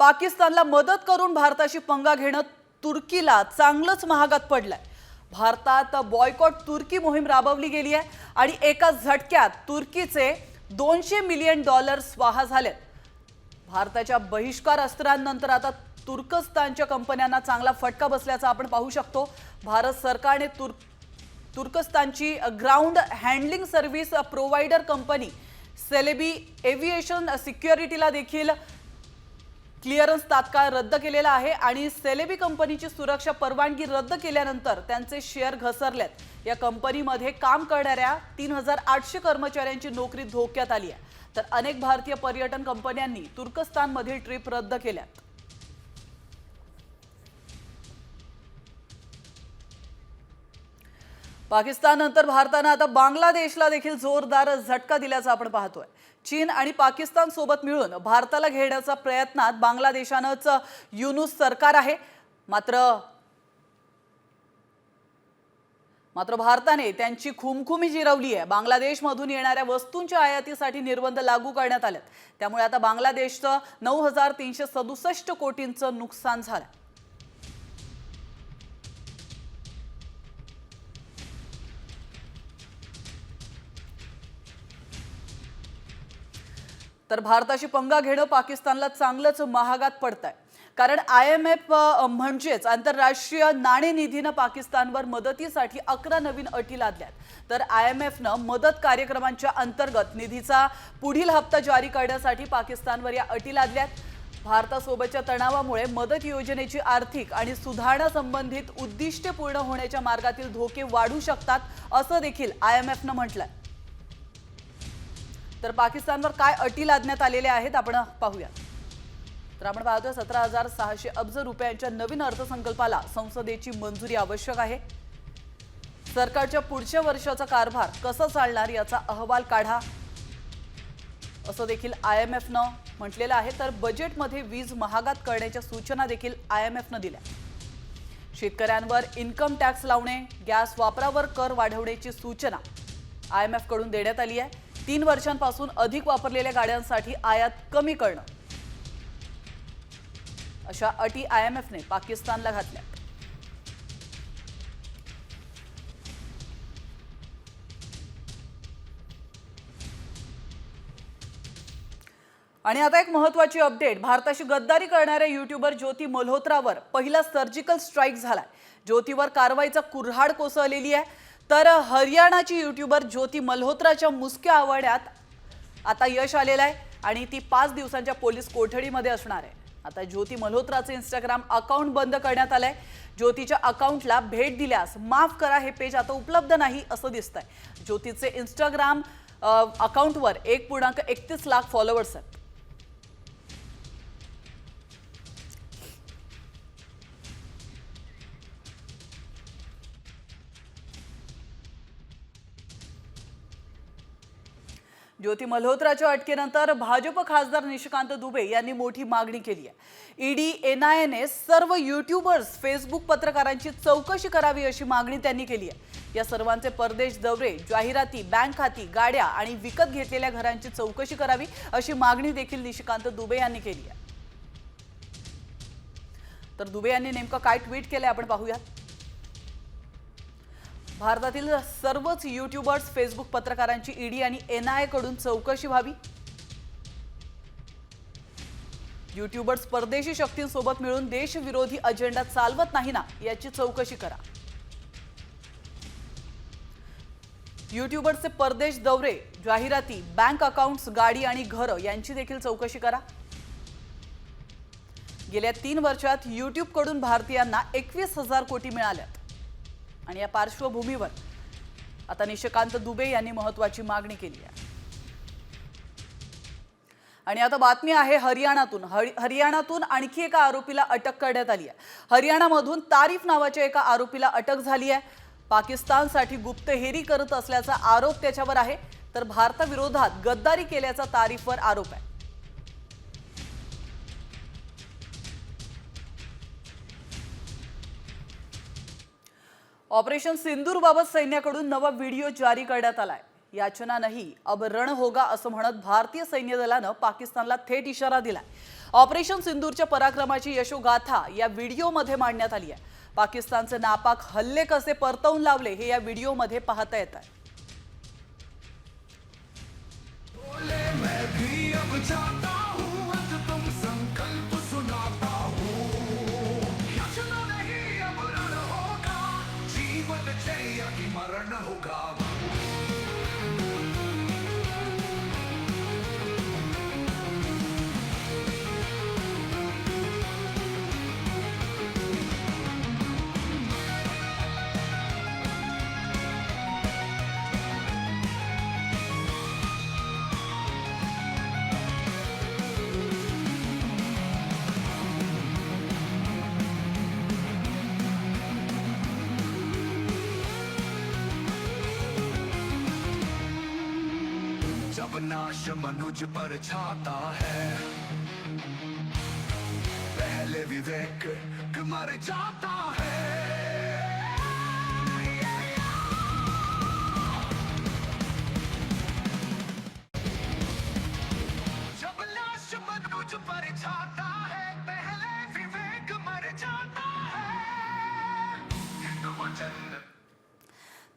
पाकिस्तानला मदत करून भारताशी पंगा घेणं तुर्कीला चांगलंच महागात पडलंय. भारतात बॉयकॉट तुर्की मोहीम राबवली गेली आहे आणि एका झटक्यात तुर्कीचे दोनशे मिलियन डॉलर स्वाहा झालेत. भारताच्या बहिष्कार अस्त्रांनंतर आता तुर्कस्तानच्या कंपन्यांना चांगला फटका बसल्याचा आपण पाहू शकतो. भारत सरकारने तुर्क तुर्कस्तानची ground handling service provider company Celebi aviation सिक्युरिटीला देखील क्लिअरन्स तात्काळ रद्द केलेला आहे आणि सेलेबी कंपनीची सुरक्षा परवानगी रद्द केल्यानंतर त्यांचे शेअर घसरलेत. या कंपनीमध्ये काम करणाऱ्या तीन हजार आठशे कर्मचाऱ्यांची नोकरी धोक्यात आली आहे. तर अनेक भारतीय पर्यटन कंपन्यांनी तुर्कस्तानमधील ट्रिप रद्द केल्यात. पाकिस्ताननंतर भारतानं आता बांगलादेशला देखील जोरदार झटका दिल्याचा आपण पाहतोय. चीन आणि पाकिस्तान सोबत मिळून भारताला घेण्याचा प्रयत्नात बांगलादेशानंच युनुस सरकार आहे. मात्र मात्र भारताने त्यांची खुमखुमी जिरवली आहे. बांगलादेशमधून येणाऱ्या वस्तूंच्या आयातीसाठी निर्बंध लागू करण्यात आलेत. त्यामुळे आता बांगलादेशचं नऊ हजार तीनशे सदुसष्ट कोटींचं नुकसान झालं तर भारताशी पंगा घेणं पाकिस्तानला चांगलंच महागात पडत आहे कारण आय एम एफ म्हणजेच आंतरराष्ट्रीय नाणेनिधीनं पाकिस्तानवर मदतीसाठी अकरा नवीन अटी लादल्यात. तर आय एम एफनं मदत कार्यक्रमांच्या अंतर्गत निधीचा पुढील हप्ता जारी करण्यासाठी पाकिस्तानवर या अटी लादल्यात. भारतासोबतच्या तणावामुळे मदत योजनेची आर्थिक आणि सुधारणा संबंधित उद्दिष्टे पूर्ण होण्याच्या मार्गातील धोके वाढू शकतात असं देखील आय एम एफनं म्हटलंय. तर पाकिस्तानवर काय अटी लादण्यात आलेल्या आहेत आपण पाहूया. तर आपण पाहतोय सतरा हजार सहाशे अब्ज रुपयांच्या नवीन अर्थसंकल्पाला संसदेची मंजुरी आवश्यक आहे. सरकारच्या पुढच्या वर्षाचा कारभार कसा चालणार याचा अहवाल काढा. असं देखील आय एम एफनं म्हटलेलं आहे. तर बजेटमध्ये वीज महागात करण्याच्या सूचना देखील आय एम एफनं दिल्या. शेतकऱ्यांवर इन्कम टॅक्स लावणे गॅस वापरावर कर वाढवण्याची सूचना आय एम एफकडून देण्यात आली आहे. तीन वर्षांपासून अधिक वापरलेल्या गाड्यांसाठी आयात कमी करणं. अशा अटी आय एम एफने पाकिस्तानला घातल्या. आणि आता एक महत्वाची अपडेट. भारताशी गद्दारी करणाऱ्या युट्यूबर ज्योती मल्होत्रावर पहिला सर्जिकल स्ट्राईक झालाय. ज्योतीवर कारवाईचा कुऱ्हाड कोसळलेली आहे. तर हरियाणाची युट्यूबर ज्योती मल्होत्राच्या मुसक्या आवाड्यात आता यश आलेलं आहे आणि ती पाच दिवसांच्या पोलीस कोठडीमध्ये असणार आहे. आता ज्योती मल्होत्राचे इंस्टाग्राम अकाउंट बंद करण्यात आलंय. ज्योतीच्या अकाउंटला भेट दिल्यास माफ करा हे पेज आता उपलब्ध नाही असं दिसतंय. ज्योतीचे इंस्टाग्राम अकाउंटवर एक पूर्णांक एकतीस लाख फॉलोअर्स आहेत. ज्योती मल्होत्राच्या अटकेनंतर भाजप खासदार निशिकांत दुबे यांनी मोठी मागणी केली आहे. ईडी एनआयएने सर्व युट्यूबर्स फेसबुक पत्रकारांची चौकशी करावी अशी मागणी त्यांनी केली आहे. या सर्वांचे परदेश दौरे जाहिराती बँक खाती गाड्या आणि विकत घेतलेल्या घरांची चौकशी करावी अशी मागणी देखील निशिकांत दुबे यांनी केली आहे. तर दुबे यांनी नेमकं काय ट्विट केलंय आपण पाहूयात. भारतातील सर्वच युट्यूबर्स फेसबुक पत्रकारांची ईडी आणि एनआयए कडून चौकशी व्हावी. युट्यूबर्स परदेशी शक्तींसोबत मिळून देशविरोधी अजेंडा चालवत नाही ना याची चौकशी करा. युट्यूबर्सचे परदेश दौरे जाहिराती बँक अकाउंट्स गाडी आणि घरं यांची देखील चौकशी करा. गेल्या तीन वर्षात युट्यूबकडून भारतीयांना एकवीस हजार कोटी मिळाल्यात. आणि या पार्श्वभूमीवर आता निशिकांत दुबे यांनी महत्वाची मागणी केली आहे. आणि आता बातमी आहे हरियाणातून. हरि हरियाणातून आणखी एका आरोपीला अटक करण्यात आली आहे. हरियाणामधून तारीफ नावाच्या एका आरोपीला अटक झाली आहे. पाकिस्तानसाठी गुप्तहेरी करत असल्याचा आरोप त्याच्यावर आहे. तर भारताविरोधात गद्दारी केल्याचा तारीफवर आरोप आहे. ऑपरेशन सिंदूरबाबत सैन्याकडून नवा व्हिडिओ जारी करण्यात आलाय. याचना नाही अब रण होगा असं म्हणत भारतीय सैन्य दलानं पाकिस्तानला थेट इशारा दिलाय. ऑपरेशन सिंदूरच्या पराक्रमाची यशोगाथा या व्हिडिओमध्ये मांडण्यात आली आहे. पाकिस्तानचे नापाक हल्ले कसे परतवून लावले हे या व्हिडिओमध्ये पाहता येत आहे. मैं भी अब जब नाश मनुज पर छाता है। पहले विवेक मर जाता है।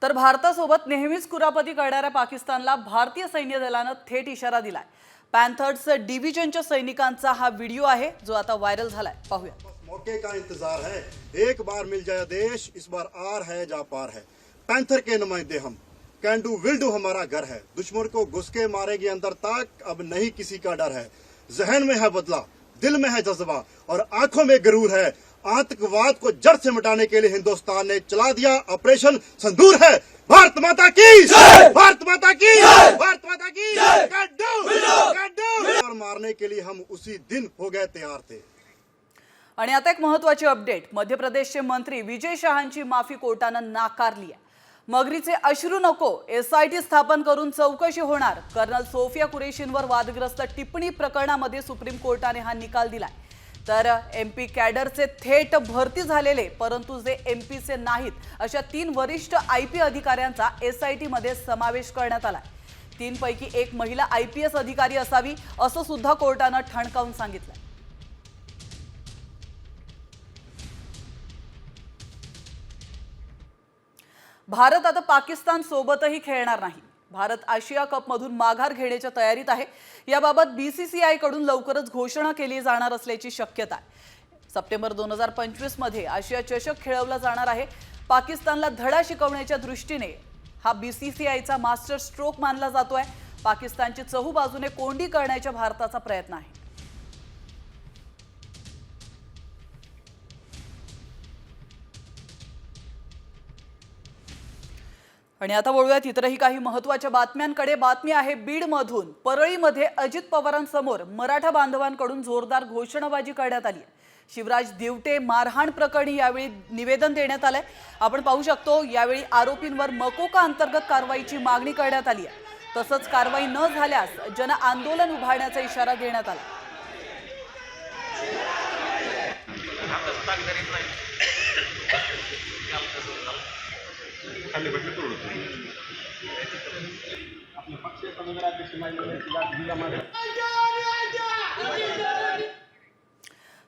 तर भारतासोबत नेहमीच कुरापती करणाऱ्या पाकिस्तानला भारतीय सैन्य दलानं थेट इशारा दिलाय. पॅन्थर्स डिव्हिजनच्या सैनिकांचा हा व्हिडिओ आहे जो आता व्हायरल झालाय. पाहूया. मौके का इंतजार है? एक बार मिल जाए देश इस बार आर है जा पार है। पैंथर के नुमाइंदे हम। कैन डू विल डू हमारा घर है। दुश्मन को घुस के मारेगी अंदर तक अब नहीं किसी का डर है। जहन में है बदला दिल में है जज्बा और आंखों में गरूर है। आतंकवाद को जड़ से मिटाने के लिए हिंदुस्तान ने चला दिया ऑपरेशन संदूर है। भारत माता की। भारत माता की। भारत माता की! और मारने के लिए हम उसी दिन हो गए तैयार थे। आणि आता एक महत्वाची अपडेट. मध्य प्रदेशचे मंत्री विजय शहांची माफी कोर्टानं नाकारली आहे. मगरीचे अश्रू नको. एसआयटी स्थापन करून चौकशी होणार. कर्नल सोफिया कुरेशींवर वादग्रस्त टिप्पणी प्रकरणामध्ये सुप्रीम कोर्टाने हा निकाल दिलाय. तर एम पी कॅडरचे थेट भरती झालेले परंतु जे एम पीचे नाहीत अशा तीन वरिष्ठ आय पी अधिकाऱ्यांचा एस आय टीमध्ये समावेश करण्यात आला तीनपैकी एक महिला आय पी एस अधिकारी असावी असं सुद्धा कोर्टानं ठणकावून सांगितलं भारत आता पाकिस्तान सोबतही खेळणार नाही. भारत आशिया कपमधून माघार घेण्याच्या तयारीत आहे. याबाबत बीसीसीआयकडून लवकरच घोषणा केली जाणार असल्याची शक्यता आहे. सप्टेंबर दोन हजार पंचवीसमध्ये आशिया चषक खेळवला जाणार आहे. पाकिस्तानला धडा शिकवण्याच्या दृष्टीने हा बीसीसीआयचा मास्टर स्ट्रोक मानला जातोय. पाकिस्तानची चहू बाजूने कोंडी करण्याच्या भारताचा प्रयत्न आहे. आणि आता वळूयात इतरही काही महत्त्वाच्या बातम्यांकडे. बातमी आहे बीडमधून. परळीमध्ये अजित पवारांसमोर मराठा बांधवांकडून जोरदार घोषणाबाजी करण्यात आली आहे. शिवराज दिवटे मारहाण प्रकरणी यावेळी निवेदन देण्यात आलंय. आपण पाहू शकतो यावेळी आरोपींवर मकोका अंतर्गत कारवाईची मागणी करण्यात आली आहे. तसंच कारवाई न झाल्यास जन आंदोलन उभारण्याचा इशारा देण्यात आला.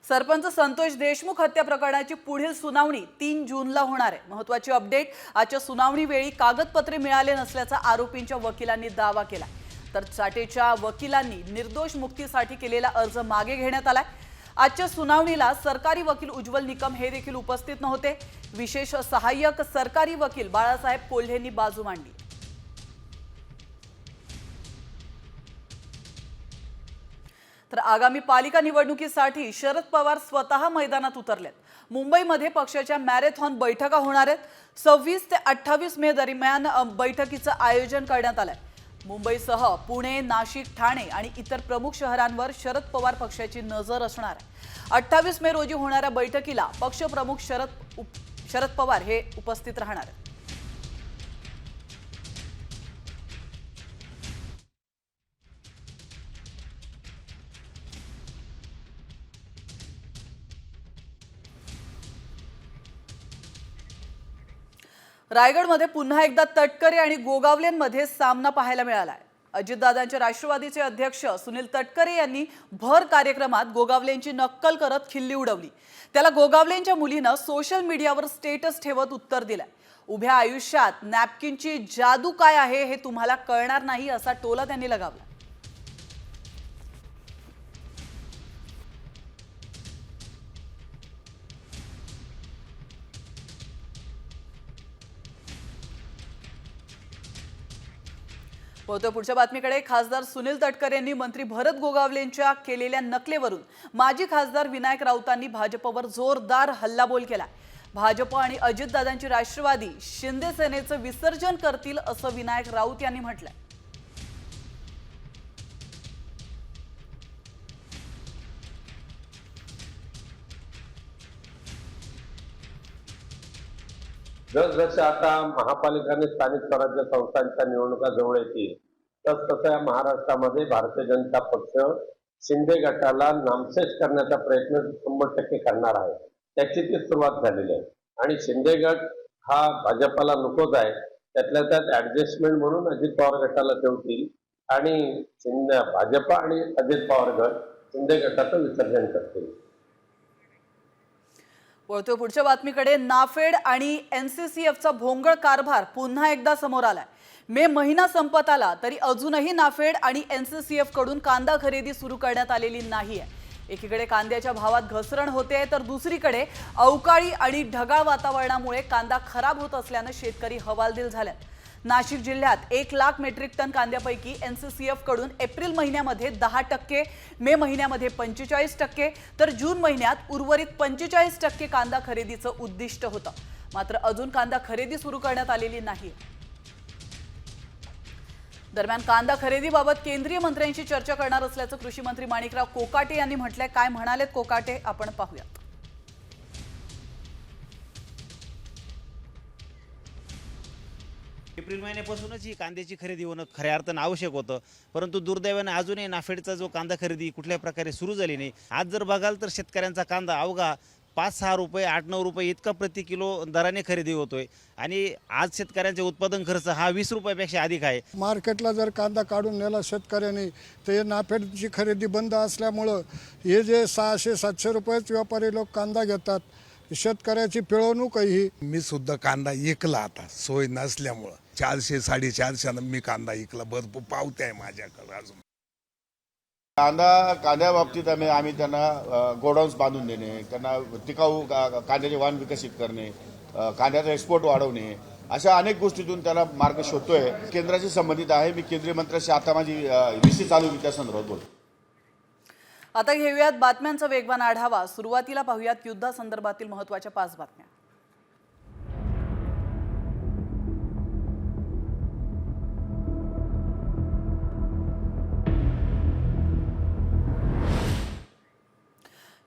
सरपंच संतोष देशमुख हत्या प्रकरणाची पुढील सुनावणी तीन जूनला होणार आहे. महत्वाची अपडेट आजच्या सुनावणी वेळी कागदपत्रे मिळाले नसल्याचा आरोपींच्या वकिलांनी दावा केला तर चाटेच्या वकिलांनी निर्दोष मुक्तीसाठी केलेला अर्ज मागे घेण्यात आलाय. आजच्या सुनावणीला सरकारी वकील उज्ज्वल निकम हे देखील उपस्थित नव्हते. विशेष सहाय्यक सरकारी वकील बाळासाहेब कोल्हेंनी बाजू मांडली. तर आगामी पालिका निवडणुकीसाठी शरद पवार स्वतः मैदानात उतरलेत. मुंबईमध्ये पक्षाच्या मॅरेथॉन बैठका होणार आहेत. सव्वीस ते अठ्ठावीस मे दरम्यान बैठकीचं आयोजन करण्यात आलंय. मुंबईसह पुणे नाशिक ठाणे आणि इतर प्रमुख शहरांवर शरद पवार पक्षाची नजर असणार आहे. अठ्ठावीस मे रोजी होणाऱ्या बैठकीला पक्षप्रमुख शरद उप- शरद पवार हे उपस्थित राहणार आहेत. रायगडमध्ये पुन्हा एकदा तटकरे आणि गोगावलेंमध्ये सामना पाहायला मिळाला आहे अजितदादांचे राष्ट्रवादीचे अध्यक्ष सुनील तटकरे यांनी भर कार्यक्रमात गोगावलेंची नक्कल करत खिल्ली उडवली. त्याला गोगावलेंच्या मुलीनं सोशल मीडियावर स्टेटस ठेवत उत्तर दिलंय. उभ्या आयुष्यात नॅपकिनची जादू काय आहे हे तुम्हाला कळणार नाही असा टोला त्यांनी लगावला. पोहतो पुढच्या बातमीकडे. खासदार सुनील तटकर यांनी मंत्री भरत गोगावलेंच्या केलेल्या नकलेवरून माजी खासदार विनायक राऊतांनी भाजपवर जोरदार हल्लाबोल केला. भाजप आणि अजितदादांची राष्ट्रवादी शिंदे सेनेचं विसर्जन करतील असं विनायक राऊत यांनी म्हटलंय. जसजसे आता महापालिका आणि स्थानिक स्वराज्य संस्थांच्या निवडणुका जवळ येतील तस तसं या महाराष्ट्रामध्ये भारतीय जनता पक्ष शिंदे गटाला नामशेष करण्याचा प्रयत्न शंभर टक्के करणार आहे. त्याची ती सुरुवात झालेली आहे. आणि शिंदे गट हा भाजपाला नकोच आहे. त्यातल्या त्यात ऍडजस्टमेंट म्हणून अजित पवार गटाला ठेवतील आणि शिंदे आणि अजित पवार गट शिंदे गटाचं विसर्जन करतील. वळतोय. पुढच्या बातमीकडे नाफेड आणि एन सी सी एफचा भोंगळ कारभार पुन्हा एकदा समोर आलाय. मे महिना संपत आला तरी अजूनही नाफेड आणि एन सी सी एफकडून कांदा खरेदी सुरू करण्यात आलेली नाही आहे एकीकडे कांद्याच्या भावात घसरण होते तर दुसरीकडे अवकाळी आणि ढगाळ वातावरणामुळे कांदा खराब होत असल्यानं शेतकरी हवालदिल झाल्यात. नाशिक जिल्ह्यात एक लाख मेट्रिक टन कांद्यापैकी एन सी सी कडून एप्रिल महिन्यामध्ये दहा टक्के मे महिन्यामध्ये पंचेचाळीस टक्के तर जून महिन्यात उर्वरित पंचेचाळीस टक्के कांदा खरेदीचं उद्दिष्ट होतं. मात्र अजून कांदा खरेदी सुरू करण्यात आलेली नाही. दरम्यान कांदा खरेदीबाबत केंद्रीय मंत्र्यांशी चर्चा करणार असल्याचं कृषी मंत्री माणिकराव कोकाटे यांनी म्हटलंय. काय म्हणालेत कोकाटे? आपण पाहूयात. एप्रिल महिन्यापासूनच ही कांद्याची खरेदी होणं खऱ्या अर्थानं आवश्यक होतं. परंतु दुर्दैवाने अजूनही नाफेडचा जो कांदा खरेदी कुठल्या प्रकारे सुरू झाली नाही. आज जर बघाल तर शेतकऱ्यांचा कांदा अवघा पाच सहा रुपये आठ नऊ रुपये इतका प्रति किलो दराने खरेदी होतोय. आणि आज शेतकऱ्यांचे उत्पादन खर्च हा वीस रुपयापेक्षा अधिक आहे. मार्केटला जर कांदा काढून नेला शेतकऱ्यांनी तर हे नाफेडची खरेदी बंद असल्यामुळं हे जे सहाशे सातशे रुपयेच व्यापारी लोक कांदा घेतात शेतकऱ्याची पिळवणूक आहे ही मी सुद्धा कांदा इकला आता सोय नसल्यामुळं. चारशे साडेचारशेनं मी कांदा इकला. भरपूर पावते आहे माझ्याकडे अजून. कांदा कांद्या बाबतीत आम्ही आम्ही त्यांना गोडाऊन्स बांधून देणे त्यांना टिकाऊ का- कांद्याचे वाहन विकसित करणे कांद्याचा एक्सपोर्ट वाढवणे अशा अनेक गोष्टीतून त्याला मार्ग शोधतोय. केंद्राशी संबंधित आहे मी केंद्रीय मंत्र्याशी आता माझी विषय चालू त्या संदर्भात बोलतो. आता घेऊयात बातम्यांचा वेगवान आढावा. सुरुवातीला पाहूयात युद्धासंदर्भातील महत्त्वाच्या पाच बातम्या.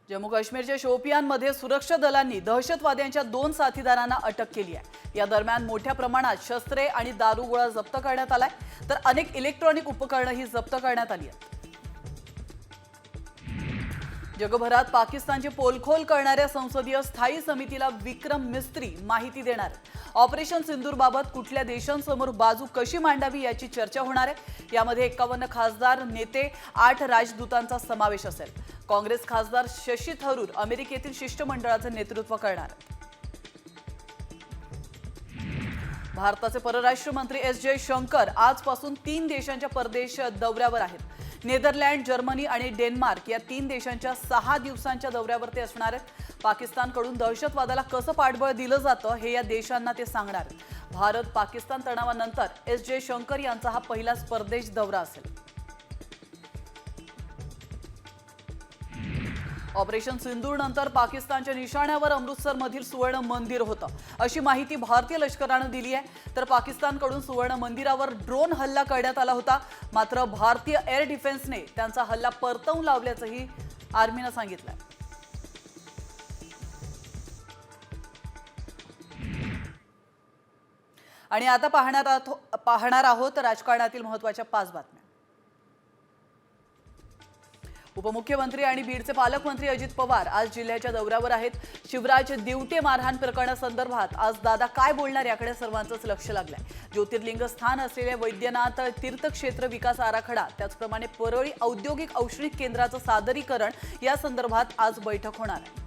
जम्मू काश्मीरच्या शोपियानमध्ये सुरक्षा दलांनी दहशतवाद्यांच्या दोन साथीदारांना अटक केली आहे. या दरम्यान मोठ्या प्रमाणात शस्त्रे आणि दारुगोळा जप्त करण्यात आलाय. तर अनेक इलेक्ट्रॉनिक उपकरणंही जप्त करण्यात आली आहेत. जगभरात पाकिस्तानची पोलखोल करणाऱ्या संसदीय स्थायी समितीला विक्रम मिस्त्री माहिती देणार. ऑपरेशन सिंदूरबाबत कुठल्या देशांसमोर बाजू कशी मांडावी याची चर्चा होणार आहे. यामध्ये एकावन्न खासदार नेते आठ राजदूतांचा समावेश असेल. काँग्रेस खासदार शशी थरूर अमेरिकेतील शिष्टमंडळाचं नेतृत्व करणार. भारताचे परराष्ट्र मंत्री एस. जयशंकर आजपासून तीन देशांच्या परदेश दौऱ्यावर आहेत. नेदरलँड जर्मनी आणि डेन्मार्क या तीन देशांच्या सहा दिवसांच्या दौऱ्यावर ते असणार आहेत. पाकिस्तानकडून दहशतवादाला कसं पाठबळ दिलं जातं हे या देशांना ते सांगणार भारत पाकिस्तान तणावानंतर एस. जयशंकर यांचा हा पहिलाच परदेश दौरा असेल. ऑपरेशन सिंदूर नंतर पाकिस्तानच्या निशाण्यावर अमृतसरमधील सुवर्ण मंदिर होतं. अशी माहिती भारतीय लष्करानं दिली आहे. तर पाकिस्तानकडून सुवर्ण मंदिरावर ड्रोन हल्ला करण्यात आला होता. मात्र भारतीय एअर डिफेन्सने त्यांचा हल्ला परतवून लावल्याचंही आर्मीनं सांगितलंय. आणि आता पाहणार आहोत पाहणार आहोत राजकारणातील महत्त्वाच्या पाच बातम्या. उपमुख्यमंत्री आणि बीडचे पालकमंत्री अजित पवार आज जिल्ह्याच्या दौऱ्यावर आहेत. शिवराज दिवटे मारहाण प्रकरणासंदर्भात आज दादा काय बोलणार याकडे सर्वांचंच लक्ष लागलंय. ज्योतिर्लिंग स्थान असलेले वैद्यनाथ तीर्थक्षेत्र विकास आराखडा त्याचप्रमाणे परळी औद्योगिक औष्णिक केंद्राचं सादरीकरण या संदर्भात आज बैठक होणार आहे.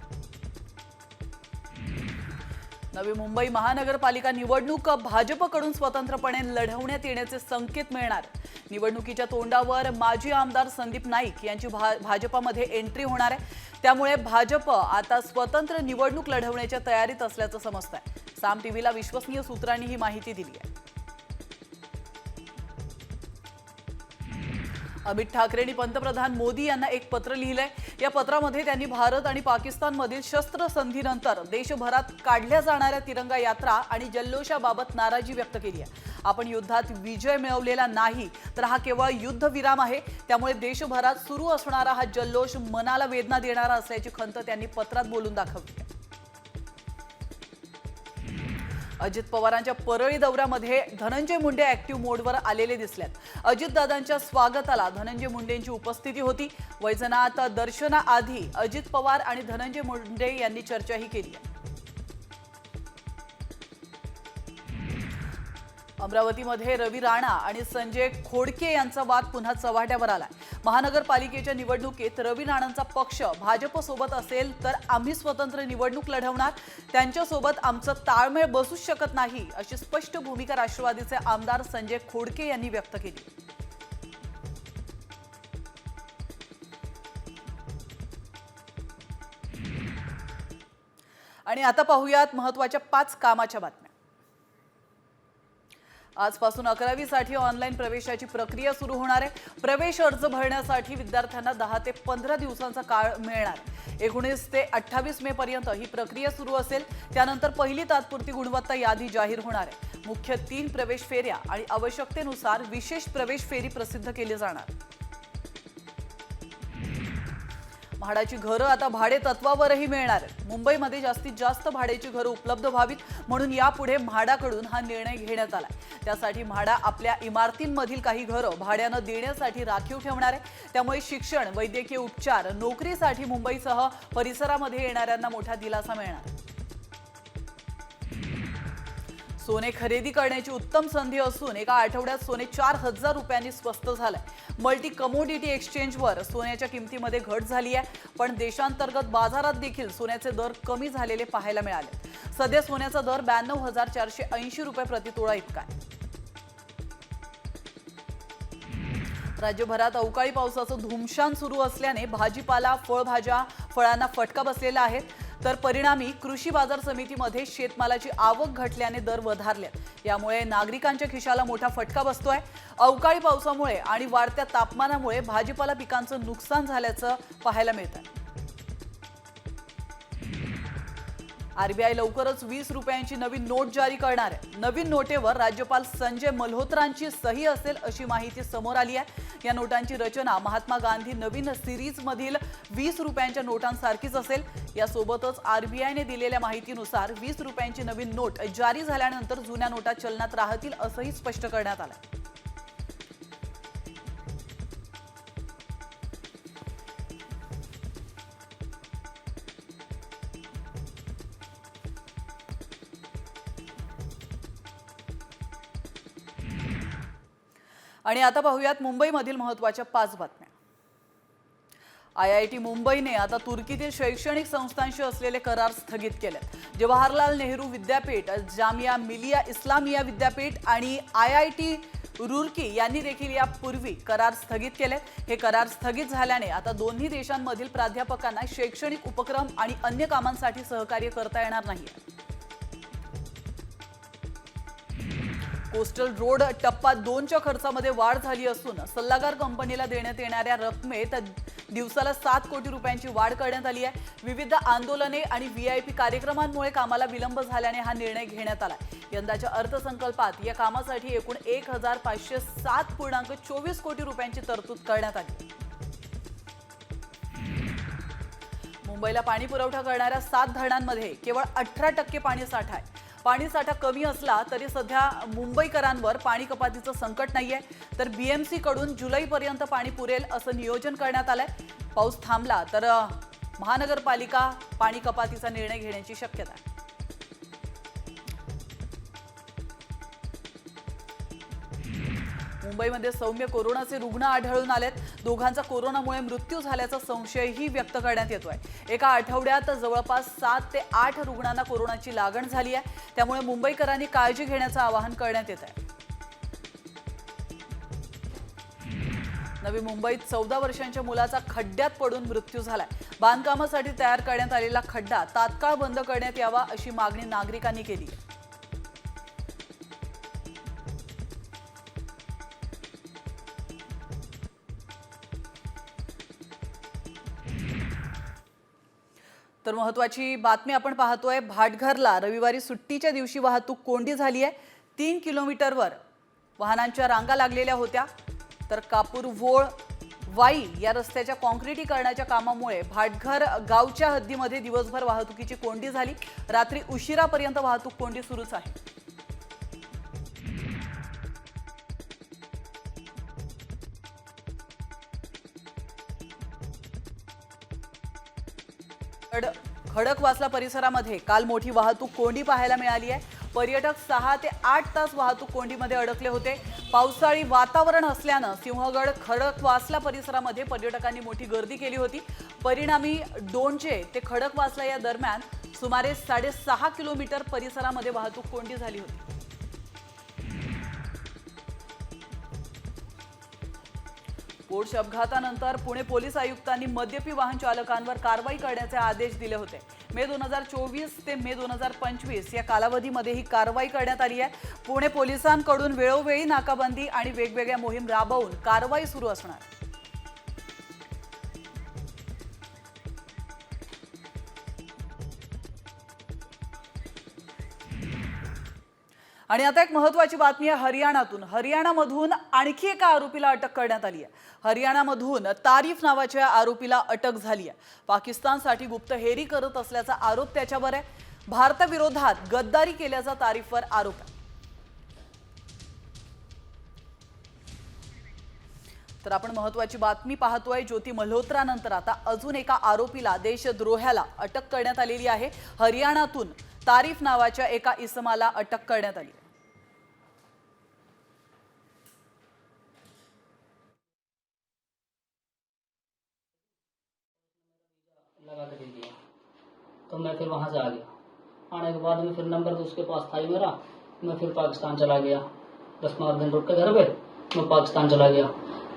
नवी मुंबई महानगरपालिका निवडणूक भाजपकडून स्वतंत्रपणे लढवण्यात येण्याचे संकेत मिळणार. निवडणुकीच्या तोंडावर माजी आमदार संदीप नाईक यांची भा भाजपामध्ये एंट्री होणार आहे. त्यामुळे भाजप आता स्वतंत्र निवडणूक लढवण्याच्या तयारीत असल्याचं समजत आहे साम टीव्हीला विश्वसनीय सूत्रांनी ही माहिती दिली आहे. अमित ठाकरेंनी पंतप्रधान मोदी यांना एक पत्र लिहिलंय. या पत्रामध्ये त्यांनी भारत आणि पाकिस्तानमधील शस्त्रसंधीनंतर देशभरात काढल्या जाणाऱ्या तिरंगा यात्रा आणि जल्लोषाबाबत नाराजी व्यक्त केली आहे. आपण युद्धात विजय मिळवलेला नाही तर हा केवळ युद्धविराम आहे. त्यामुळे देशभरात सुरू असणारा हा जल्लोष मनाला वेदना देणारा असल्याची खंत त्यांनी पत्रात बोलून दाखवली अजित पवारांच्या परळी दौऱ्यामध्ये धनंजय मुंडे ऍक्टिव्ह मोडवर आलेले दिसल्यात अजितदादांच्या स्वागताला धनंजय मुंडेंची उपस्थिती होती. वैजनाथ दर्शनाआधी अजित पवार आणि धनंजय मुंडे यांनी चर्चाही केली आहे. अमरावतीमध्ये रवी राणा आणि संजय खोडके यांचा वाद पुन्हा चव्हाट्यावर आलाय. महानगरपालिकेच्या निवडणुकीत रवी राणांचा पक्ष भाजपसोबत असेल तर आम्ही स्वतंत्र निवडणूक लढवणार. त्यांच्यासोबत आमचं ताळमेळ बसूच शकत नाही अशी स्पष्ट भूमिका राष्ट्रवादीचे आमदार संजय खोडके यांनी व्यक्त केली. आणि आता पाहूयात महत्त्वाच्या पाच कामाच्या बातम्या. आजपासून अकरावीसाठी ऑनलाईन प्रवेशाची प्रक्रिया सुरू होणार आहे. प्रवेश अर्ज भरण्यासाठी विद्यार्थ्यांना दहा ते पंधरा दिवसांचा काळ मिळणार. एकोणीस ते अठ्ठावीस मे पर्यंत ही प्रक्रिया सुरू असेल. त्यानंतर पहिली तात्पुरती गुणवत्ता यादी जाहीर होणार आहे. मुख्य तीन प्रवेश फेऱ्या आणि आवश्यकतेनुसार विशेष प्रवेश फेरी प्रसिद्ध केली जाणार. म्हाडाची घरं आता भाडे तत्वावरही मिळणार आहेत. मुंबईमध्ये जास्तीत जास्त भाड्याची घरं उपलब्ध व्हावीत म्हणून यापुढे म्हाडाकडून हा निर्णय घेण्यात आला त्यासाठी म्हाडा आपल्या इमारतींमधील काही घरं भाड्यानं देण्यासाठी राखीव ठेवणार आहे. त्यामुळे शिक्षण वैद्यकीय उपचार नोकरीसाठी मुंबईसह परिसरामध्ये येणाऱ्यांना मोठा दिलासा मिळणार सोने खरेदी करण्याची उत्तम संधी असून एका आठवड्यात सोने चार हजार रुपयांनी स्वस्त झालंय. मल्टी कमोडिटी एक्सचेंजवर सोन्याच्या किमतीमध्ये घट झाली आहे पण देशांतर्गत बाजारात देखील सोन्याचे दर कमी झालेले पाहायला मिळाले. सध्या सोन्याचा दर ब्याण्णव हजार चारशे ऐंशी रुपये प्रतितोळा इतका आहे. राज्यभरात अवकाळी पावसाचं धुमशान सुरू असल्याने भाजीपाला फळभाज्या फळांना फटका बसलेला आहे. तर परिणामी कृषी बाजार समितीमध्ये शेतमालाची आवक घटल्याने दर वधारल्यात यामुळे नागरिकांच्या खिशाला मोठा फटका बसतोय. अवकाळी पावसामुळे आणि वाढत्या तापमानामुळे भाजीपाला पिकांचं नुकसान झाल्याचं पाहायला मिळतं आरबीआय लवकरच वीस रुपयांची नवीन नोट जारी करणार आहे. नवीन नोटेवर राज्यपाल संजय मल्होत्रांची सही असेल अशी माहिती समोर आली आहे. या नोटांची रचना महात्मा गांधी नवीन सिरीजमधील वीस रुपयांच्या नोटांसारखीच असेल. यासोबतच आरबीआयने दिलेल्या माहितीनुसार वीस रुपयांची नवीन नोट जारी झाल्यानंतर जुन्या नोटा चलनात राहतील असंही स्पष्ट करण्यात आलं. आणि आता पाहूयात मुंबईमधील महत्त्वाच्या पाच बातम्या. आय आय टी मुंबईने आता तुर्कीतील शैक्षणिक संस्थांशी असलेले करार स्थगित केले जवाहरलाल नेहरू विद्यापीठ जामिया मिलिया इस्लामिया विद्यापीठ आणि आय आय टी रुर्की यांनी देखील यापूर्वी करार स्थगित केले. हे करार स्थगित झाल्याने आता दोन्ही देशांमधील प्राध्यापकांना शैक्षणिक उपक्रम आणि अन्य कामांसाठी सहकार्य करता येणार नाही कोस्टल रोड टप्पा दोनच्या खर्चामध्ये वाढ झाली असून सल्लागार कंपनीला देण्यात येणाऱ्या रकमेत दिवसाला सात कोटी रुपयांची वाढ करण्यात आली आहे. विविध आंदोलने आणि व्ही आय पी कार्यक्रमांमुळे कामाला विलंब झाल्याने हा निर्णय घेण्यात आला यंदाच्या अर्थसंकल्पात या कामासाठी एकूण एक हजार पाचशे सात पूर्णांक चोवीस कोटी रुपयांची तरतूद करण्यात आली. मुंबईला पाणी पुरवठा करणाऱ्या सात धरणांमध्ये केवळ अठरा टक्के पाणी साठा आहे. पाणीसाठा कमी असला तरी सध्या मुंबईकरांवर पाणी कपातीचं संकट नाहीये. तर बीएमसी कडून जुलैपर्यंत पाणी पुरेल असं नियोजन करण्यात आलंय. पाऊस थांबला तर महानगरपालिका पाणी कपातीचा निर्णय घेण्याची शक्यता आहे. मुंबईमध्ये सौम्य कोरोनाचे रुग्ण आढळून आलेत. दोघांचा कोरोनामुळे मृत्यू झाल्याचा संशयही व्यक्त करण्यात येतोय. एका आठवड्यात जवळपास सात ते आठ रुग्णांना कोरोनाची लागण झाली आहे. त्यामुळे मुंबईकरांनी काळजी घेण्याचं आवाहन करण्यात येत आहे नवी मुंबईत चौदा वर्षांच्या मुलाचा खड्ड्यात पडून मृत्यू झालाय. बांधकामासाठी तयार करण्यात आलेला खड्डा तात्काळ बंद करण्यात यावा अशी मागणी नागरिकांनी केली तर महत्वाची बातमी आपण पाहतोय भाटघरला रविवारी सुट्टीच्या दिवशी वाहतूक कोंडी झाली आहे. तीन किलोमीटरवर वाहनांच्या रांगा लागलेल्या होत्या. तर कापूर वोळ वाई या रस्त्याच्या काँक्रिटीकरणाच्या कामामुळे भाटघर गावच्या हद्दीमध्ये दिवसभर वाहतुकीची कोंडी झाली. रात्री उशिरापर्यंत वाहतूक कोंडी सुरूच आहे. खडकवासला परिसरामध्ये. काल मोठी वाहतूक कोंडी पाहायला मिळाली आहे. पर्यटक सहा ते आठ तास वाहतूक कोंडीमध्ये अडकले होते. पावसाळी वातावरण असल्यानं सिंहगड खडकवासला परिसरामध्ये पर्यटकांनी मोठी गर्दी केली होती. परिणामी दोनशे ते खडकवासला या दरम्यान सुमारे साडेसहा किलोमीटर परिसरामध्ये वाहतूक कोंडी झाली होती. पोर्श अपघातानंतर पुणे पोलीस आयुक्तांनी मद्यपी वाहन चालकांवर कारवाई करण्याचे आदेश दिले होते. मे दोन हजार चोवीस ते मे दोन हजार पंचवीस या कालावधीमध्ये ही कारवाई करण्यात आली आहे. पुणे पोलिसांकडून वेळोवेळी नाकाबंदी आणि वेगवेगळ्या मोहीम राबवून कारवाई सुरू असणार. आणि आता एक महत्वाची बातमी आहे हरियाणातून. हरियाणामधून आणखी एका आरोपीला अटक करण्यात आली आहे. हरियाणामधून तारीफ नावाच्या आरोपीला अटक झाली आहे. पाकिस्तानसाठी गुप्तहेरी करत असल्याचा आरोप त्याच्यावर आहे. भारताविरोधात गद्दारी केल्याचा तारीफवर आरोप आहे. तर आपण महत्वाची बातमी पाहतोय. ज्योती मल्होत्रानंतर आता अजून एका आरोपीला देशद्रोह्याला अटक करण्यात आलेली आहे. हरियाणातून तारीफ नावाच्या एका इसमाला अटक करण्यात आली लगा के दे दिया? तो मैं फिर वहाँ से आ गया। आने के बाद में फिर नंबर तो उसके पास था ही मेरा। मैं फिर पाकिस्तान चला गया। दस पंद्रह दिन रुक के घर पे मैं पाकिस्तान चला गया।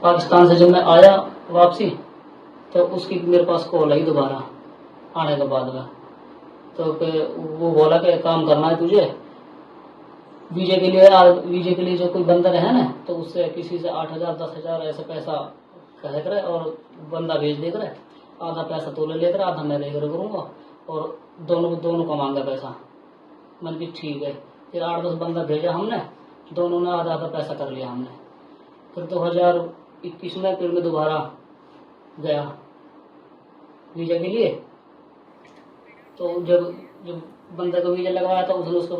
पाकिस्तान से जब मैं आया वापसी तो उसकी मेरे पास कॉल आई दोबारा आने के बाद में। तो वो बोला कि काम करना है तुझे। वीजे के लिए, वीजे के लिए जो कोई बंदर है ना तो उससे किसी से आठ हज़ार, दस हज़ार ऐसा पैसा कहे करे और बंदा भेज दे करे। आधा पैसा तो ले लेकर आधा मैं लेकर करूँगा, और दोनों दोनों का मांगा पैसा। मैंने भी ठीक है, फिर आठ दस बंदा भेजा हमने, दोनों ने आधा आधा पैसा कर लिया हमने। फिर दो हज़ार इक्कीस में, फिर मैं दोबारा गया वीज़ा के लिए। तो जब जब बंदे को वीज़ा लगवाया था, उसने उसको